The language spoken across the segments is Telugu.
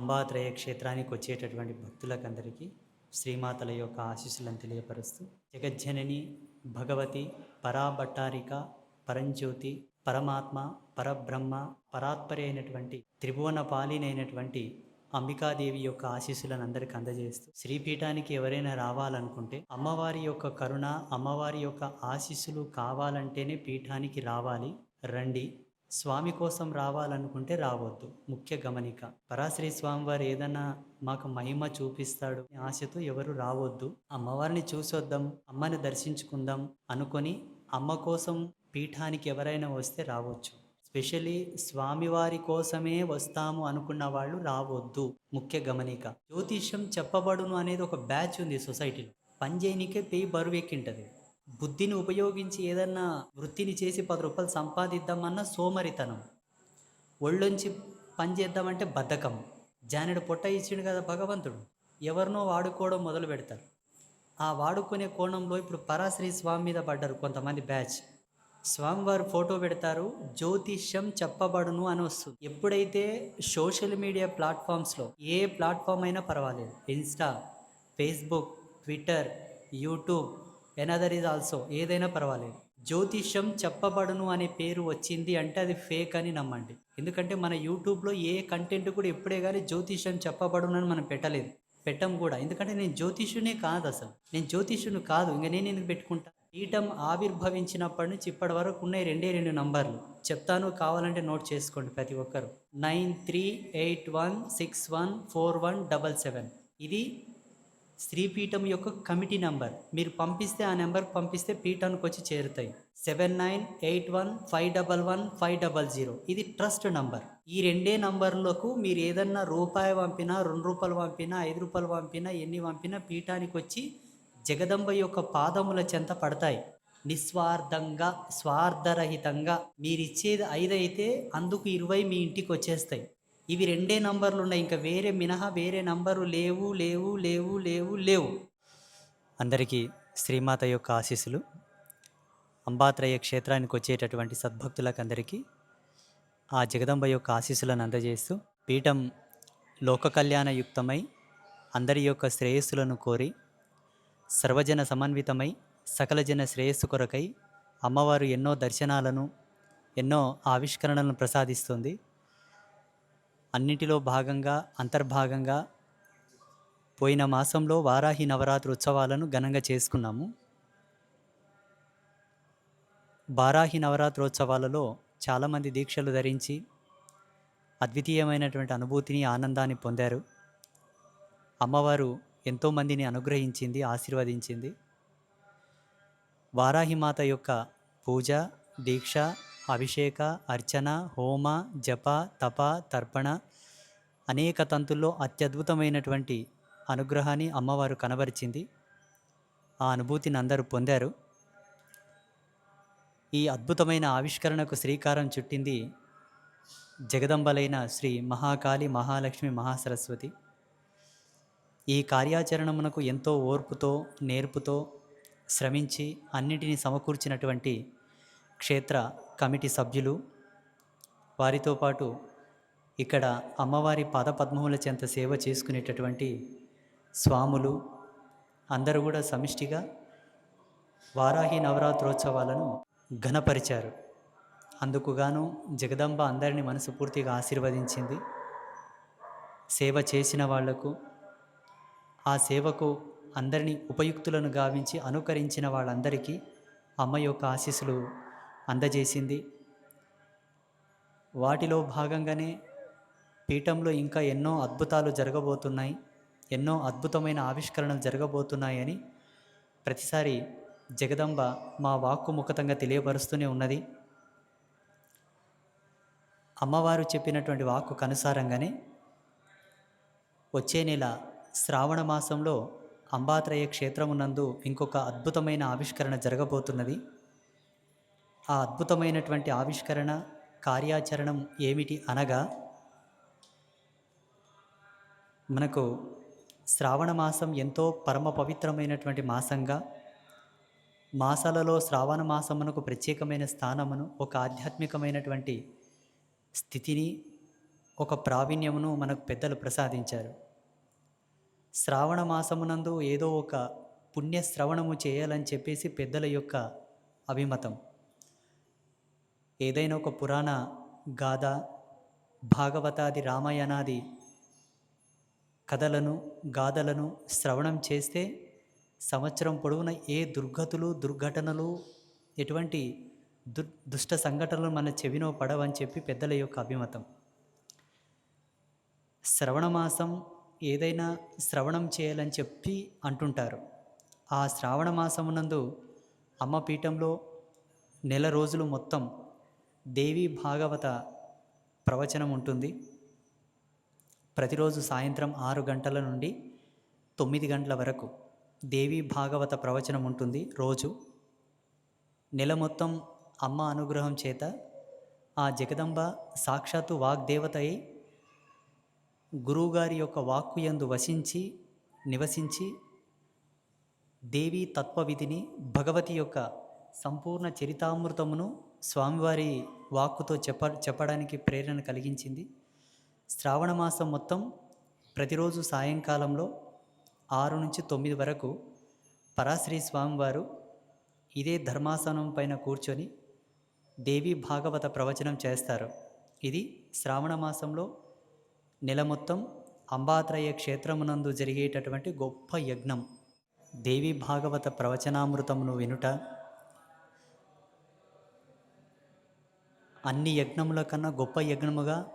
అంబాత్రయ క్షేత్రానికి వచ్చేటటువంటి భక్తులకందరికీ శ్రీమాతల యొక్క ఆశీస్సులను తెలియపరుస్తూ జగజ్జనని భగవతి పరాభట్టారిక పరంజ్యోతి పరమాత్మ పరబ్రహ్మ పరాత్పరి అయినటువంటి త్రిభువన పాలినైనటువంటి అంబికాదేవి యొక్క ఆశీస్సులను అందరికి అందజేస్తూ శ్రీపీఠానికి ఎవరైనా రావాలనుకుంటే అమ్మవారి యొక్క కరుణ అమ్మవారి యొక్క ఆశీస్సులు కావాలంటేనే పీఠానికి రావాలి. రండి. స్వామి కోసం రావాలనుకుంటే రావద్దు. ముఖ్య గమనిక. పరాశ్రీ స్వామి వారు ఏదన్నా మాకు మహిమ చూపిస్తాడు ఆశతో ఎవరు రావద్దు. అమ్మవారిని చూసొద్దాం అమ్మని దర్శించుకుందాం అనుకొని అమ్మ కోసం పీఠానికి ఎవరైనా వస్తే రావచ్చు. స్పెషలీ స్వామివారి కోసమే వస్తాము అనుకున్న వాళ్ళు రావద్దు. ముఖ్య గమనిక. జ్యోతిష్యం చెప్పబడును అనేది ఒక బ్యాచ్ ఉంది సొసైటీలో. పనిచేయనికే పేయి బరువెక్కింటది బుద్ధిని ఉపయోగించి ఏదన్నా వృత్తిని చేసి పది రూపాయలు సంపాదిద్దామన్న సోమరితనం. ఒళ్ళొంచి పని చేద్దామంటే బద్ధకం. జానుడు పొట్ట ఇచ్చిండు కదా భగవంతుడు. ఎవరినో వాడుకోవడం మొదలు పెడతారు. ఆ వాడుకునే కోణంలో ఇప్పుడు పరాశ్రీ స్వామి మీద పడ్డారు కొంతమంది బ్యాచ్. స్వామివారు ఫోటో పెడతారు జ్యోతిష్యం చెప్పబడును అని వస్తుంది. ఎప్పుడైతే సోషల్ మీడియా ప్లాట్ఫామ్స్లో ఏ ప్లాట్ఫామ్ అయినా పర్వాలేదు. Insta Facebook Twitter YouTube another is also ఏదైనా పర్వాలేదు. జ్యోతిష్యం చెప్పబడును అనే పేరు వచ్చింది అంటే అది ఫేక్ అని నమ్మండి. ఎందుకంటే మన యూట్యూబ్లో ఏ కంటెంట్ కూడా ఎప్పుడే కానీ జ్యోతిష్యం చెప్పబడును అని మనం పెట్టలేదు. పెట్టం కూడా. ఎందుకంటే నేను జ్యోతిష్యునే కాదు అసలు. నేను జ్యోతిష్యుని కాదు. ఇంకా నేను ఎందుకు పెట్టుకుంటా? పీఠం ఆవిర్భవించినప్పటి నుంచి ఇప్పటి వరకు ఉన్నాయి రెండే రెండు నంబర్లు. చెప్తాను కావాలంటే నోట్ చేసుకోండి ప్రతి ఒక్కరు. Nine three eight one six one four one double seven. ఇది స్త్రీపీఠం యొక్క కమిటీ నంబర్. మీరు పంపిస్తే ఆ నెంబర్ పంపిస్తే పీఠానికి వచ్చి చేరుతాయి. Seven nine eight one five double one five double zero. ఇది ట్రస్ట్ నంబర్. ఈ రెండే నంబర్లకు మీరు ఏదన్నా రూపాయి పంపినా రెండు రూపాయలు పంపినా ఐదు రూపాయలు పంపినా ఎన్ని పంపినా పీఠానికి వచ్చి జగదంబ యొక్క పాదముల చెంత పడతాయి. నిస్వార్థంగా స్వార్థరహితంగా మీరిచ్చేది ఐదు అయితే అందుకు ఇరవై మీ ఇంటికి వచ్చేస్తాయి ఇవి రెండే నంబర్లు ఉన్నాయి. ఇంకా వేరే మినహా వేరే నంబరు లేవు లేవు లేవు లేవు లేవు. అందరికీ శ్రీమాత యొక్క ఆశీస్సులు. అంబాత్రయ క్షేత్రానికి వచ్చేటటువంటి సద్భక్తులకు అందరికీ ఆ జగదంబ యొక్క ఆశీస్సులను అందజేస్తూ పీఠం లోక కళ్యాణయుక్తమై అందరి యొక్క శ్రేయస్సులను కోరి సర్వజన సమన్వితమై సకల జన శ్రేయస్సు కొరకై అమ్మవారు ఎన్నో దర్శనాలను ఎన్నో ఆవిష్కరణలను ప్రసాదిస్తుంది. అన్నిటిలో భాగంగా అంతర్భాగంగా పోయిన మాసంలో వారాహి నవరాత్రి ఉత్సవాలను ఘనంగా చేసుకున్నాము. వారాహి నవరాత్రోత్సవాలలో చాలామంది దీక్షలు ధరించి అద్వితీయమైనటువంటి అనుభూతిని ఆనందాన్ని పొందారు. అమ్మవారు ఎంతోమందిని అనుగ్రహించింది ఆశీర్వదించింది. వారాహిమాత యొక్క పూజ దీక్ష అభిషేక అర్చన హోమ జప తప తర్పణ అనేక తంతుల్లో అత్యద్భుతమైనటువంటి అనుగ్రహాన్ని అమ్మవారు కనబరిచింది. ఆ అనుభూతిని అందరూ పొందారు. ఈ అద్భుతమైన ఆవిష్కరణకు శ్రీకారం చుట్టింది జగదంబలైన శ్రీ మహాకాళి మహాలక్ష్మి మహాసరస్వతి. ఈ కార్యాచరణమునకు ఎంతో ఓర్పుతో నేర్పుతో శ్రమించి అన్నిటినీ సమకూర్చినటువంటి క్షేత్ర కమిటీ సభ్యులు. వారితో పాటు ఇక్కడ అమ్మవారి పాదపద్మముల చెంత సేవ చేసుకునేటటువంటి స్వాములు. అందరూ కూడా సమిష్టిగా వారాహి నవరాత్రోత్సవాలను ఘనపరిచారు. అందుకుగాను జగదంబ అందరిని మనసుపూర్తిగా ఆశీర్వదించింది. సేవ చేసిన వాళ్ళకు ఆ సేవకు అందరినీ ఉపయుక్తులను గావించి అనుకరించిన వాళ్ళందరికీ అమ్మ యొక్క ఆశీస్సులు అందజేసింది. వాటిలో భాగంగానే పీఠంలో ఇంకా ఎన్నో అద్భుతాలు జరగబోతున్నాయి ఎన్నో అద్భుతమైన ఆవిష్కరణలు జరగబోతున్నాయని ప్రతిసారి జగదంబ మా వాక్కు ముఖతంగా తెలియపరుస్తూనే ఉన్నది. అమ్మవారు చెప్పినటువంటి వాక్కుకు అనుసారంగానే వచ్చే నెల శ్రావణ మాసంలో అంబాత్రయ క్షేత్రమునందు ఇంకొక అద్భుతమైన ఆవిష్కరణ జరగబోతున్నది. ఆ అద్భుతమైనటువంటి ఆవిష్కరణ కార్యాచరణం ఏమిటి అనగా మనకు శ్రావణ మాసం ఎంతో పరమ పవిత్రమైనటువంటి మాసంగా మాసాలలో శ్రావణ మాసమునకు ప్రత్యేకమైన స్థానమును ఒక ఆధ్యాత్మికమైనటువంటి స్థితిని ఒక ప్రావీణ్యమును మనకు పెద్దలు ప్రసాదించారు. శ్రావణ మాసమునందు ఏదో ఒక పుణ్య శ్రవణము చేయాలని చెప్పేసి పెద్దల యొక్క అభిమతం. ఏదైనా ఒక పురాణ గాథ భాగవతాది రామాయణాది కథలను గాథలను శ్రవణం చేస్తే సంవత్సరం పొడవున ఏ దుర్గతులు దుర్ఘటనలు ఎటువంటి దు దుష్ట సంఘటనలు మన చెవినో పడవని చెప్పి పెద్దల యొక్క అభిమతం. శ్రవణమాసం ఏదైనా శ్రవణం చేయాలని చెప్పి అంటుంటారు. ఆ శ్రావణ మాసమునందు అమ్మ పీఠంలో నెల రోజులు మొత్తం దేవి భాగవత ప్రవచనం ఉంటుంది. ప్రతిరోజు సాయంత్రం ఆరు గంటల నుండి తొమ్మిది గంటల వరకు దేవి భాగవత ప్రవచనం ఉంటుంది రోజు. నెల మొత్తం అమ్మ అనుగ్రహం చేత ఆ జగదంబ సాక్షాత్తు వాగ్దేవత అయి గురువుగారి యొక్క వాక్కు యందు వసించి నివసించి దేవి తత్వవిధిని భగవతి యొక్క సంపూర్ణ చరితామృతమును స్వామివారి వాక్కుతో చెప్ప చెప్పడానికి ప్రేరణ కలిగించింది. శ్రావణ మాసం మొత్తం ప్రతిరోజు సాయంకాలంలో ఆరు నుంచి తొమ్మిది వరకు పరాశ్రీ స్వామివారు ఇదే ధర్మాసనం పైన కూర్చొని దేవి భాగవత ప్రవచనం చేస్తారు. ఇది శ్రావణ మాసంలో నెల మొత్తం అంబాత్రయ క్షేత్రమునందు జరిగేటటువంటి గొప్ప యజ్ఞం. దేవి భాగవత ప్రవచనామృతమును వినుట అన్ని యజ్ఞముల కన్నా గొప్ప యజ్ఞముగా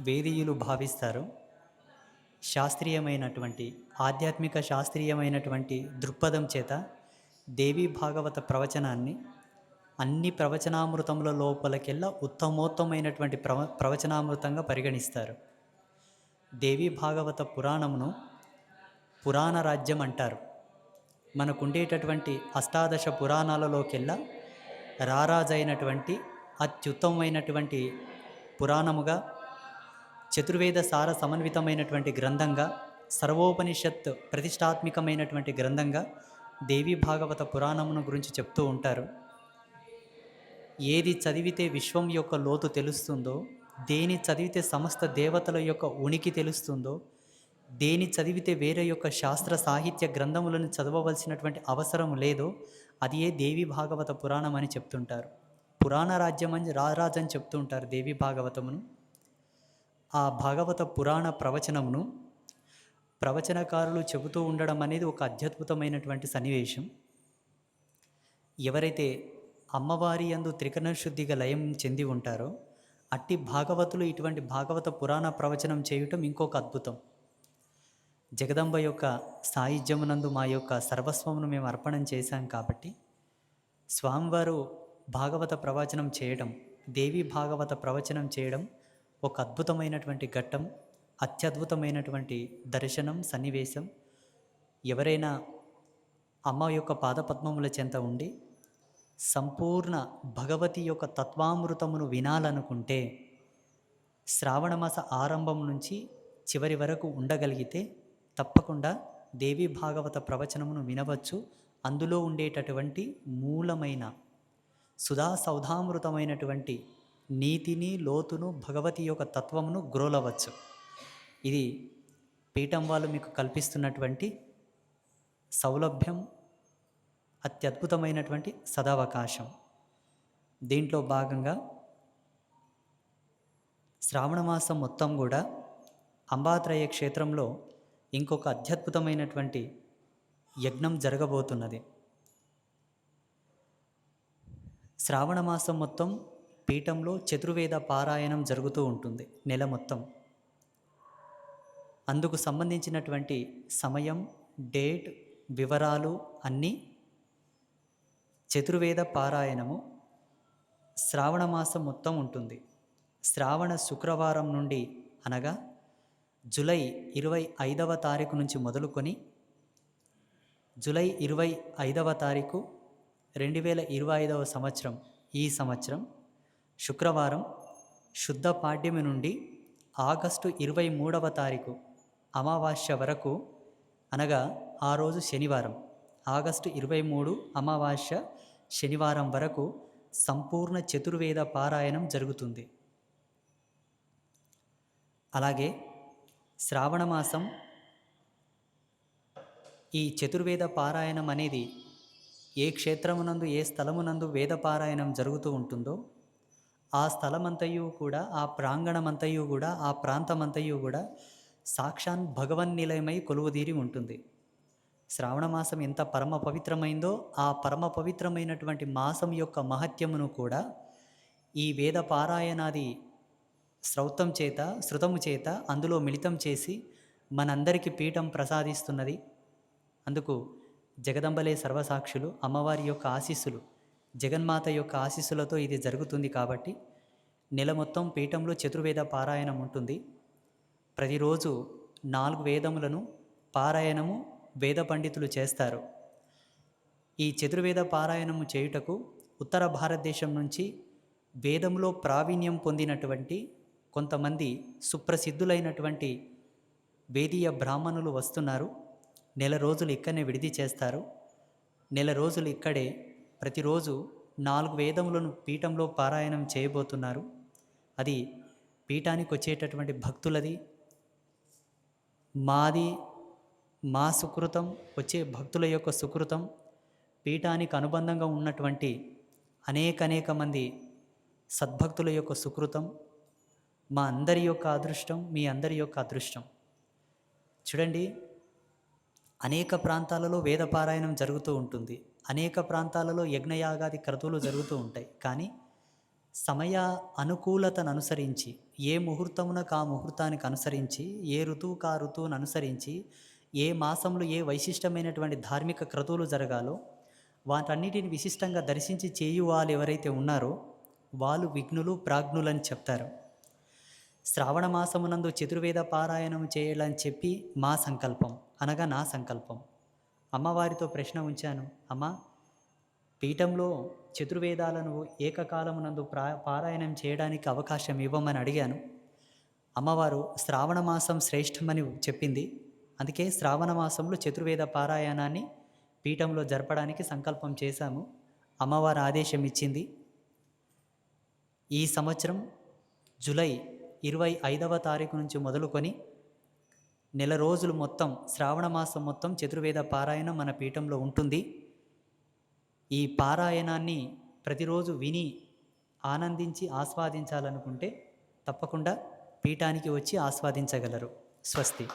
వేదీయులు భావిస్తారు. శాస్త్రీయమైనటువంటి ఆధ్యాత్మిక శాస్త్రీయమైనటువంటి దృక్పథం చేత దేవి భాగవత ప్రవచనాన్ని అన్ని ప్రవచనామృతముల లోపలికెల్లా ఉత్తమోత్తమైనటువంటి ప్రవ ప్రవచనామృతంగా పరిగణిస్తారు. దేవి భాగవత పురాణమును పురాణ రాజ్యం అంటారు. మనకుండేటటువంటి అష్టాదశ పురాణాలలోకెల్లా రారాజైనటువంటి అత్యుత్తమమైనటువంటి పురాణముగా చతుర్వేద సార సమన్వితమైనటువంటి గ్రంథంగా సర్వోపనిషత్ ప్రతిష్టాత్మికమైనటువంటి గ్రంథంగా దేవి భాగవత పురాణమును గురించి చెప్తూ ఉంటారు. ఏది చదివితే విశ్వం యొక్క లోతు తెలుస్తుందో దేని చదివితే సమస్త దేవతల యొక్క ఉనికి తెలుస్తుందో దేని చదివితే వేరే యొక్క శాస్త్ర సాహిత్య గ్రంథములను చదవవలసినటువంటి అవసరం లేదో అది ఏ దేవి భాగవత పురాణం అని చెప్తుంటారు. పురాణ రాజ్యం అని రారాజని చెప్తుంటారు దేవి భాగవతమును. ఆ భాగవత పురాణ ప్రవచనమును ప్రవచనకారులు చెబుతూ ఉండడం అనేది ఒక అత్యద్భుతమైనటువంటి సన్నివేశం. ఎవరైతే అమ్మవారి యందు త్రికరణ శుద్ధిగా లయం చెంది ఉంటారో అట్టి భాగవతులు ఇటువంటి భాగవత పురాణ ప్రవచనం చేయటం ఇంకొక అద్భుతం. జగదంబ యొక్క సాయుధ్యమునందు మా యొక్క సర్వస్వమును మేము అర్పణం చేశాం కాబట్టి స్వామివారు భాగవత ప్రవచనం చేయడం దేవి భాగవత ప్రవచనం చేయడం ఒక అద్భుతమైనటువంటి ఘట్టం అత్యద్భుతమైనటువంటి దర్శనం సన్నివేశం. ఎవరైనా అమ్మ యొక్క పాదపద్మముల చెంత ఉండి సంపూర్ణ భగవతి యొక్క తత్వామృతమును వినాలనుకుంటే శ్రావణమాస ఆరంభం నుంచి చివరి వరకు ఉండగలిగితే తప్పకుండా దేవి భాగవత ప్రవచనమును వినవచ్చు. అందులో ఉండేటటువంటి మూలమైన సుధా సౌధామృతమైనటువంటి నీతిని లోతును భగవతి యొక్క తత్వమును గ్రోలవచ్చు. ఇది పీఠం వాళ్ళు మీకు కల్పిస్తున్నటువంటి సౌలభ్యం అత్యద్భుతమైనటువంటి సదావకాశం. దీంట్లో భాగంగా శ్రావణ మాసం మొత్తం కూడా అంబాత్రయ క్షేత్రంలో ఇంకొక అత్యద్భుతమైనటువంటి యజ్ఞం జరగబోతున్నది. శ్రావణ మాసం మొత్తం పీఠంలో చతుర్వేద పారాయణం జరుగుతూ ఉంటుంది నెల మొత్తం. అందుకు సంబంధించినటువంటి సమయం డేట్ వివరాలు అన్నీ చతుర్వేద పారాయణము శ్రావణ మాసం మొత్తం ఉంటుంది. శ్రావణ శుక్రవారం నుండి అనగా జులై ఇరవై ఐదవ తారీఖు నుంచి మొదలుకొని జులై ఇరవై ఐదవ తారీఖు రెండు వేల ఇరవై ఐదవ సంవత్సరం ఈ సంవత్సరం శుక్రవారం శుద్ధ పాడ్యమి నుండి ఆగస్టు ఇరవై మూడవ తారీఖు అమావాస్య వరకు అనగా ఆ రోజు శనివారం. ఆగస్టు ఇరవై మూడు అమావాస్య శనివారం వరకు సంపూర్ణ చతుర్వేద పారాయణం జరుగుతుంది. అలాగే శ్రావణ మాసం ఈ చతుర్వేద పారాయణం అనేది ఏ క్షేత్రమునందు ఏ స్థలమునందు వేదపారాయణం జరుగుతూ ఉంటుందో ఆ స్థలమంతయు కూడా ఆ ప్రాంగణమంతయు కూడా ఆ ప్రాంతమంతయు కూడా సాక్షాన్ భగవన్ నిలయమై కొలువుదీరి ఉంటుంది. శ్రావణ మాసం ఎంత పరమ పవిత్రమైందో ఆ పరమ పవిత్రమైనటువంటి మాసం యొక్క మహత్యమును కూడా ఈ వేద పారాయణాది శ్రౌతం చేత శృతము చేత అందులో మిళితం చేసి మనందరికీ పీఠం ప్రసాదిస్తున్నది. అందుకు జగదంబలే సర్వసాక్షులు అమ్మవారి యొక్క ఆశీస్సులు జగన్మాత యొక్క ఆశీస్సులతో ఇది జరుగుతుంది కాబట్టి నెల మొత్తం పీఠంలో చతుర్వేద పారాయణం ఉంటుంది. ప్రతిరోజు నాలుగు వేదములను పారాయణము వేద పండితులు చేస్తారు. ఈ చతుర్వేద పారాయణము చేయుటకు ఉత్తర భారతదేశం నుంచి వేదంలో ప్రావీణ్యం పొందినటువంటి కొంతమంది సుప్రసిద్ధులైనటువంటి వేదీయ బ్రాహ్మణులు వస్తున్నారు. నెల రోజులు ఇక్కడనే విడిది చేస్తారు. నెల రోజులు ఇక్కడే ప్రతిరోజు నాలుగు వేదములను పీఠంలో పారాయణం చేయబోతున్నారు. అది పీఠానికి వచ్చేటటువంటి భక్తులది. మాది మా సుకృతం వచ్చే భక్తుల యొక్క సుకృతం. పీఠానికి అనుబంధంగా ఉన్నటువంటి అనేక అనేక మంది సద్భక్తుల యొక్క సుకృతం. మా అందరి యొక్క అదృష్టం మీ అందరి యొక్క అదృష్టం. చూడండి అనేక ప్రాంతాలలో వేదపారాయణం జరుగుతూ ఉంటుంది. అనేక ప్రాంతాలలో యజ్ఞయాగాది క్రతువులు జరుగుతూ ఉంటాయి. కానీ సమయ అనుకూలతను అనుసరించి ఏ ముహూర్తమునకు ఆ ముహూర్తానికి అనుసరించి ఏ ఋతువుకు ఆ ఋతువును అనుసరించి ఏ మాసంలో ఏ వైశిష్టమైనటువంటి ధార్మిక క్రతువులు జరగాలో వాటన్నిటిని విశిష్టంగా దర్శించి చేయు వాళ్ళు ఎవరైతే ఉన్నారో వాళ్ళు విఘ్నులు ప్రాజ్ఞులని చెప్తారు. శ్రావణ మాసమునందు చతుర్వేద పారాయణం చేయాలని చెప్పి మా సంకల్పం అనగా నా సంకల్పం. అమ్మవారితో ప్రశ్న ఉంచాను. అమ్మ పీఠంలో చతుర్వేదాలను ఏకకాలమునందు ప్రా పారాయణం చేయడానికి అవకాశం ఇవ్వమని అడిగాను. అమ్మవారు శ్రావణ మాసం శ్రేష్టమని చెప్పింది. అందుకే శ్రావణ మాసంలో చతుర్వేద పారాయణాన్ని పీఠంలో జరపడానికి సంకల్పం చేశాము. అమ్మవారు ఆదేశం ఇచ్చింది ఈ సంవత్సరం జూలై ఇరవై ఐదవ తారీఖు నుంచి మొదలుకొని నెల రోజులు మొత్తం శ్రావణ మాసం మొత్తం చతుర్వేద పారాయణం మన పీఠంలో ఉంటుంది. ఈ పారాయణాన్ని ప్రతిరోజు విని ఆనందించి ఆస్వాదించాలనుకుంటే తప్పకుండా పీఠానికి వచ్చి ఆస్వాదించగలరు. స్వస్తి.